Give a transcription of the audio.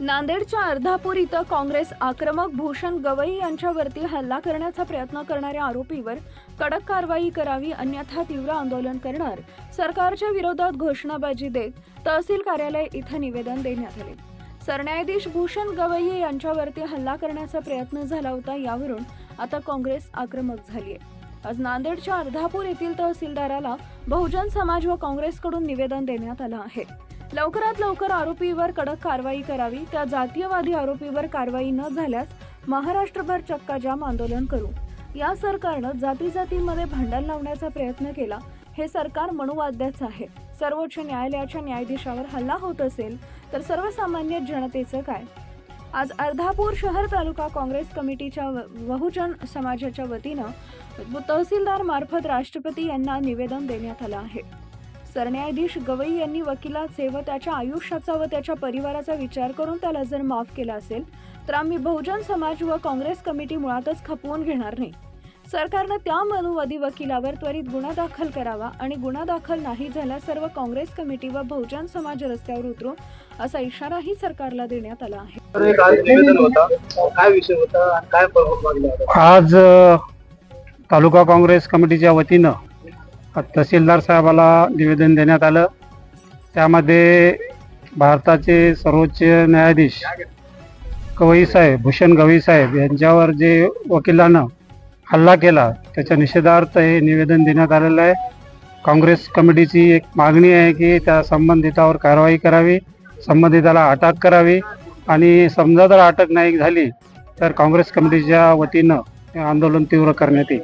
नांदेडच्या अर्धापूर इथं काँग्रेस आक्रमक भूषण गवई यांच्यावरती हल्ला करण्याचा प्रयत्न करणाऱ्या आरोपीवर कडक कारवाई करावी अन्यथा तीव्र आंदोलन करणार सरकारच्या विरोधात घोषणाबाजी देत तहसील कार्यालय इथं निवेदन देण्यात आले. सरन्यायाधीश भूषण गवई यांच्यावरती हल्ला करण्याचा प्रयत्न झाला होता यावरून आता काँग्रेस आक्रमक झाली आहे आज नांदेडच्या अर्धापूर येथील तहसीलदाराला बहुजन समाज व काँग्रेसकडून निवेदन देण्यात आलं आहे. लवकरात लवकर आरोपीवर कडक कारवाई करावी त्या जातीयवादी आरोपीवर कारवाई न झाल्यास महाराष्ट्रभर चक्काजाम आंदोलन करू. या सरकारनं जाती जातीमध्ये भांडण लावण्याचा प्रयत्न केला हे सरकार मनुवाद्याचं आहे. सर्वोच्च न्यायालयाच्या न्यायाधीशावर हल्ला होत असेल तर सर्वसामान्य जनतेचं काय? आज अर्धापूर शहर तालुका काँग्रेस कमिटीच्या व- बहुजन समाजाच्या वतीनं तहसीलदार मार्फत राष्ट्रपती यांना निवेदन देण्यात आलं आहे. सरन्यायाधीश गवई यांनी वकिलाचे व त्याच्या आयुष्याचा व त्याच्या परिवाराचा विचार करून त्याला जर माफ केला असेल तर आम्ही बहुजन समाज व काँग्रेस कमिटी मुळातच खपवून घेणार नाही. सरकारनं त्या मनुवादी वकिलावर त्वरित गुन्हा दाखल करावा आणि गुन्हा दाखल नाही झाल्यास सर्व काँग्रेस कमिटी व बहुजन समाज रस्त्यावर उतरू असा इशाराही सरकारला देण्यात आला आहे. आज निवेदन होता काय विषय होता आणि काय प्रमुख मागण्या होत्या आज अ, तालुका काँग्रेस कमिटीच्या वतीनं तहसीलदार साहेबाला निवेदन देण्यात आलं. त्यामध्ये भारताचे सर्वोच्च न्यायाधीश गवई साहेब भूषण गवई साहेब यांच्यावर जे वकिलानं हल्ला केला त्याच्या निषेधार्थ हे निवेदन देण्यात आलेलं आहे. काँग्रेस कमिटीची एक मागणी आहे की त्या संबंधितावर कारवाई करावी संबंधिताला अटक करावी आणि समजा जर अटक नाही झाली तर काँग्रेस कमिटीच्या वतीनं हे आंदोलन तीव्र करण्यात येईल.